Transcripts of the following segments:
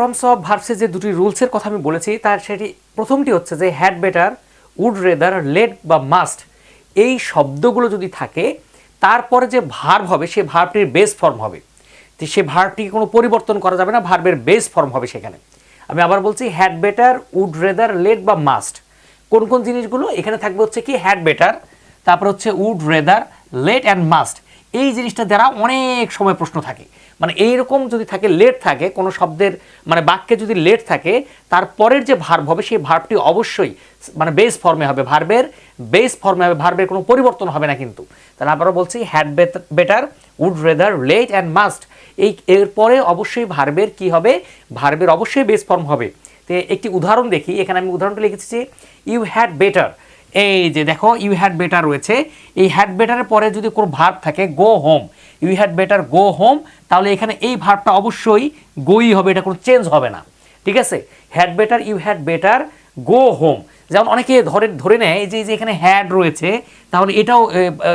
Forms of ভার্সে যে দুটি রুলসের কথা আমি বলেছি, তার সেটি প্রথমটি হচ্ছে যে had better would rather lead বা মাস্ট এই শব্দগুলো যদি থাকে, তারপরে যে ভার্ব হবে, সে ভার্বটির বেস ফর্ম হবে। তো সে ভার্বটিকে কোনো পরিবর্তন করা যাবে না ভার্বের বেস ফর্ম হবে সেখানে। আমি আবার বলছি had better would rather let বা মাস্ট কোন কোন জিনিসগুলো? এখানে থাকবে হচ্ছে কি হ্যাড বেটার তারপর হচ্ছে would rather let and must এই জিনিসটা দ্বারা অনেক সময় প্রশ্ন থাকে। মানে এইরকম যদি থাকে লেট থাকে, কোনো শব্দের মানে বাক্যে যদি লেট থাকে তারপরের যে ভার্ব হবে, সেই ভার্বটি অবশ্যই মানে বেস ফর্মে হবে। ভার্বের বেস ফর্মে হবে ভার্বের কোনো পরিবর্তন হবে না কিন্তু। তাহলে আবারও বলছি had better would rather let and must এই এরপরে অবশ্যই ভার্বের কি হবে? ভার্বের অবশ্যই বেস ফর্ম হবে। তো একটি উদাহরণ দেখি। এখানে আমি উদাহরণটা লিখেছি যে ইউ হ্যাড বেটার এই যে দেখো ইউ হ্যাড বেটার রয়েছে। এই হ্যাড বেটারের পরে যদি কোনো ভার্ব থাকে go home you had better go home তাহলে এখানে এই ভার্বটা অবশ্যই গোই হবে, এটা কোনো চেঞ্জ হবে না। ঠিক আছে? Had better you had better go home যেমন অনেকে ধরে ধরে নেয় যে যে এখানে হ্যাড রয়েছে, তাহলে এটাও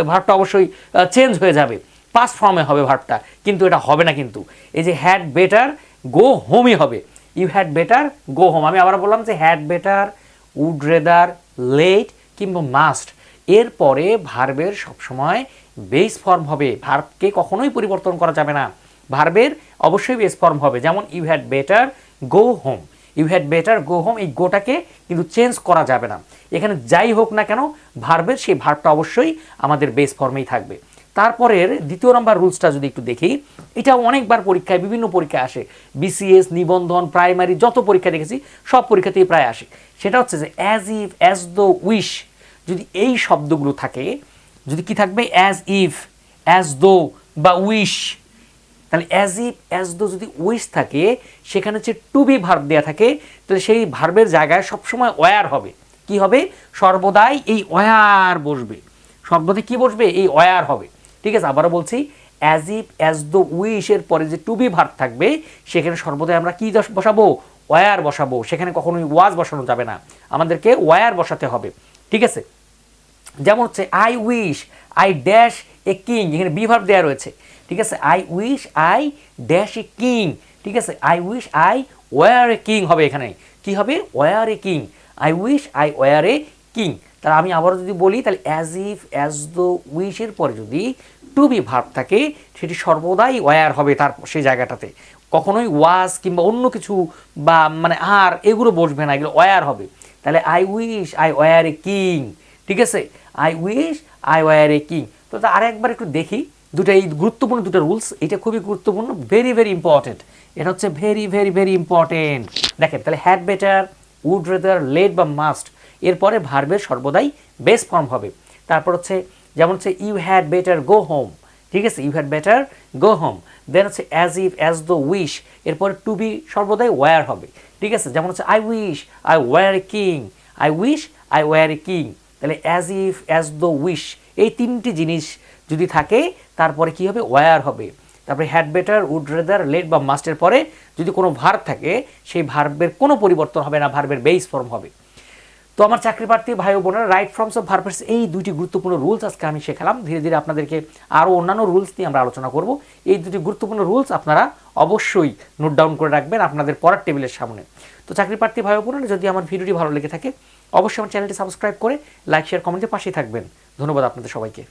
ভার্বটা অবশ্যই চেঞ্জ হয়ে যাবে। পাস ফর্মে হবে ভার্বটা কিন্তু এটা হবে না কিন্তু। এই যে হ্যাড বেটার গো হোমই হবে। You had better go home আমি আবার বললাম যে had better would rather let কিংবা মাস্ট এরপরে ভার্বের সবসময় বেস ফর্ম হবে। ভার্বকে কখনোই পরিবর্তন করা যাবে না। ভার্বের অবশ্যই বেস ফর্ম হবে। যেমন you had better go home you had better go home এই গোটাকে কিন্তু চেঞ্জ করা যাবে না। এখানে যাই হোক না কেন ভার্বের সেই ভার্বটা অবশ্যই আমাদের বেস ফর্মেই থাকবে। তারপরের দ্বিতীয় নম্বর রুলসটা যদি একটু দেখি, এটা অনেকবার পরীক্ষায়, বিভিন্ন পরীক্ষায় আসে। বিসিএস নিবন্ধন, প্রাইমারি, যত পরীক্ষা দেখেছি, সব পরীক্ষাতেই প্রায় আসে। সেটা হচ্ছে যে as if as though wish যদি এই শব্দগুলো থাকে, যদি কি থাকবে? অ্যাজ ইফ অ্যাজ দো বা উইশ তাহলে অ্যাজ ইফ অ্যাজ দো যদি উইশ থাকে, সেখানে হচ্ছে টু বি ভার্ব দেওয়া থাকে, তাহলে সেই ভার্বের জায়গায় সবসময় ওয়ার হবে। কি হবে? সর্বদাই এই ওয়ার বসবে। সর্বদাই কি বসবে? এই ওয়ার হবে। ঠিক আছে, আবারও বলছি অ্যাজ ইফ অ্যাজ দ্য উইশের পরে যে টু বি ভার্ব থাকবে, সেখানে সর্বদাই আমরা কি বসাবো? ওয়ার বসাবো। সেখানে কখনোই ওয়াজ বসানো যাবে না। আমাদেরকে ওয়ার বসাতে হবে। ঠিক আছে? যেমন হচ্ছে I wish I dash a king এখানে বিভার দেওয়া রয়েছে। ঠিক আছে? I wish I dash a king ঠিক আছে? I wish I were a king হবে এখানে। কি হবে? Were a king I wish I were a king তাহলে আমি আবারও যদি বলি, তাহলে অ্যাজ ইফ অ্যাজ দ্য উইশের পরে যদি টু বি ভার্ব থাকে, সেটি সর্বদাই ওয়ার হবে তার সেই জায়গাটাতে। কখনোই ওয়াজ কিংবা অন্য কিছু বা মানে আর এগুলো বসবে না, এগুলো ওয়ার হবে। তাহলে I wish I were a king ঠিক আছে? I wish I were a king তো তা আরেকবার একটু দেখি দুটো এই গুরুত্বপূর্ণ দুটো রুলস এটা খুবই গুরুত্বপূর্ণ ভেরি ভেরি ইম্পর্টেন্ট এটা হচ্ছে ভেরি ভেরি ভেরি ইম্পর্টেন্ট দেখেন, তাহলে had better would rather let বা মাস্ট এরপরে ভার্বের সর্বদাই বেস ফর্ম হবে। তারপর হচ্ছে যেমন হচ্ছে you had better go home ঠিক আছে? You had better go home then হচ্ছে as if as though wish এরপর টু বি সর্বদাই ওয়ার হবে। ঠিক আছে? যেমন হচ্ছে I wish I were a king I wish I were a king তাহলে as if as though wish এই তিনটি জিনিস যদি থাকে, তারপরে কি হবে? ওয়ার হবে। তারপরে had better would rather let বা মাস্টের পরে যদি কোনো ভার্ব থাকে, সেই ভার্বের কোনো পরিবর্তন হবে না ভার্বের বেস ফর্ম হবে। তো আমার চাকরি প্রার্থী ভাই বোনের রাইট ফর্মস অফ ভার্বাস এই দুটি গুরুত্বপূর্ণ রুলস আজকে আমি শেখালাম। ধীরে ধীরে আপনাদেরকে আরও অন্যান্য রুলস নিয়ে আমরা আলোচনা করব। এই দুটি গুরুত্বপূর্ণ রুলস আপনারা অবশ্যই নোট ডাউন করে রাখবেন আপনাদের পরার টেবিলের সামনে। তো চাকরি প্রার্থী ভাই বোনেরা, যদি আমার ভিডিওটি ভালো লেগে থাকে, অবশ্যই আমার চ্যানেলটি সাবস্ক্রাইব করে লাইক শেয়ার কমেন্টের পাশেই থাকবেন। ধন্যবাদ আপনাদের সবাইকে।